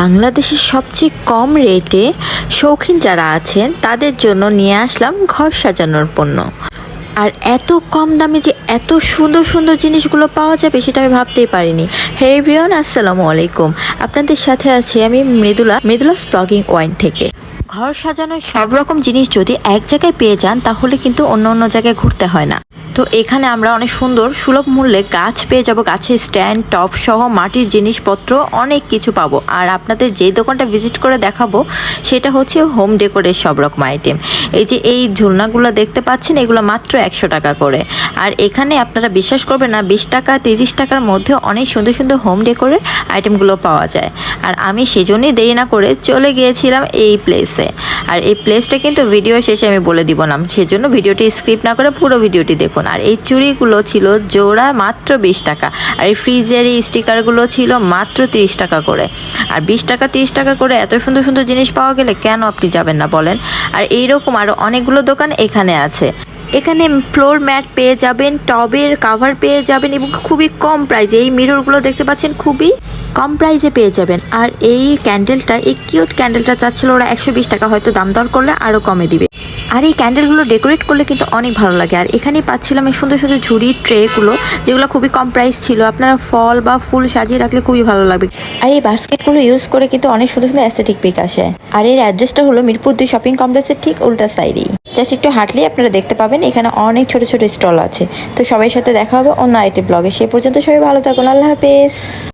বাংলাদেশের সবচেয়ে কম রেটে শৌখিন যারা আছেন, তাদের জন্য নিয়ে আসলাম ঘর সাজানোর পণ্য। আর এত কম দামে যে এত সুন্দর সুন্দর জিনিসগুলো পাওয়া যাবে সেটা আমি ভাবতেই পারিনি। হে ব্রিয়ন আসসালামু আলাইকুম। আপনাদের সাথে আছি আমি মৃদুলা মৃদুলা ব্লগিং ওয়াইন থেকে। ঘর সাজানোর সব রকম জিনিস যদি এক জায়গায় পেয়ে যান, তাহলে কিন্তু অন্য অন্য জায়গায় ঘুরতে হয় না। তো এখানে আমরা অনেক সুন্দর সুলভ মূল্যে গাছ পেয়ে যাব, গাছের স্ট্যান্ড টপ সহ মাটির জিনিসপত্র, অনেক কিছু পাবো। আর আপনাদের যে দোকানটা ভিজিট করে দেখাবো, সেটা হচ্ছে হোম ডেকোরের সব রকম আইটেম এই যে এই ঝুলনাগুলো দেখতে পাচ্ছেন, এগুলো মাত্র একশো টাকা করে। আর এখানে আপনারা বিশ্বাস করবেন না, বিশ টাকা, তিরিশ টাকার মধ্যে অনেক সুন্দর সুন্দর হোম ডেকোরের আইটেমগুলো পাওয়া যায়। আর আমি সেজন্যই দেরি না করে চলে গিয়েছিলাম এই প্লেসে আর এই প্লেসটা কিন্তু ভিডিও শেষে আমি বলে দিব না সেজন্য ভিডিওটি স্ক্রিপ্ট না করে পুরো ভিডিওটি দেখুন। আর এই চুড়িগুলো ছিল জোড়া মাত্র বিশ টাকা। আর এই ফ্রিজের এই স্টিকারগুলো ছিল মাত্র তিরিশ টাকা করে। আর বিশ টাকা, তিরিশ টাকা করে এত সুন্দর সুন্দর জিনিস পাওয়া গেলে কেন আপনি যাবেন না বলেন? আর এইরকম আরও অনেকগুলো দোকান এখানে আছে। এখানে ফ্লোর ম্যাট পেয়ে যাবেন টবের কাভার পেয়ে যাবেন এবং খুবই কম প্রাইসে এই মিররগুলো দেখতে পাচ্ছেন খুবই কম প্রাইসে পেয়ে যাবেন। আর এই ক্যান্ডেলটা এই কিউট ক্যান্ডেলটা চাচ্ছিল ওরা একশো বিশ টাকা, হয়তো দাম দর করলে আরও কমে দিবে। আর এই ক্যান্ডেলগুলো ডেকোরেট করলে কিন্তু অনেক ভালো লাগে। আর এখানে পাচ্ছিলাম এই সুন্দর সুন্দর ঝুড়ি ট্রেগুলো যেগুলো খুবই কম প্রাইস ছিল। আপনারা ফল বা ফুল সাজিয়ে রাখলে খুবই ভালো লাগবে। আর এই বাস্কেটগুলো ইউজ করে কিন্তু অনেক সুন্দর সুন্দর অ্যাসেটিক পিক আসে। আর এর অ্যাড্রেসটা হলো মিরপুর দুই শপিং কমপ্লেক্সের ঠিক উল্টা সাইডেই জাস্ট একটু হাঁটলেই আপনারা দেখতে পাবেন, এখানে অনেক ছোট ছোট স্টল আছে। তো সবাই সাথে দেখা হবে অন্য আইটি ব্লগে সে পর্যন্ত সবাই ভালো থাকুন। আল্লাহ হাফেজ।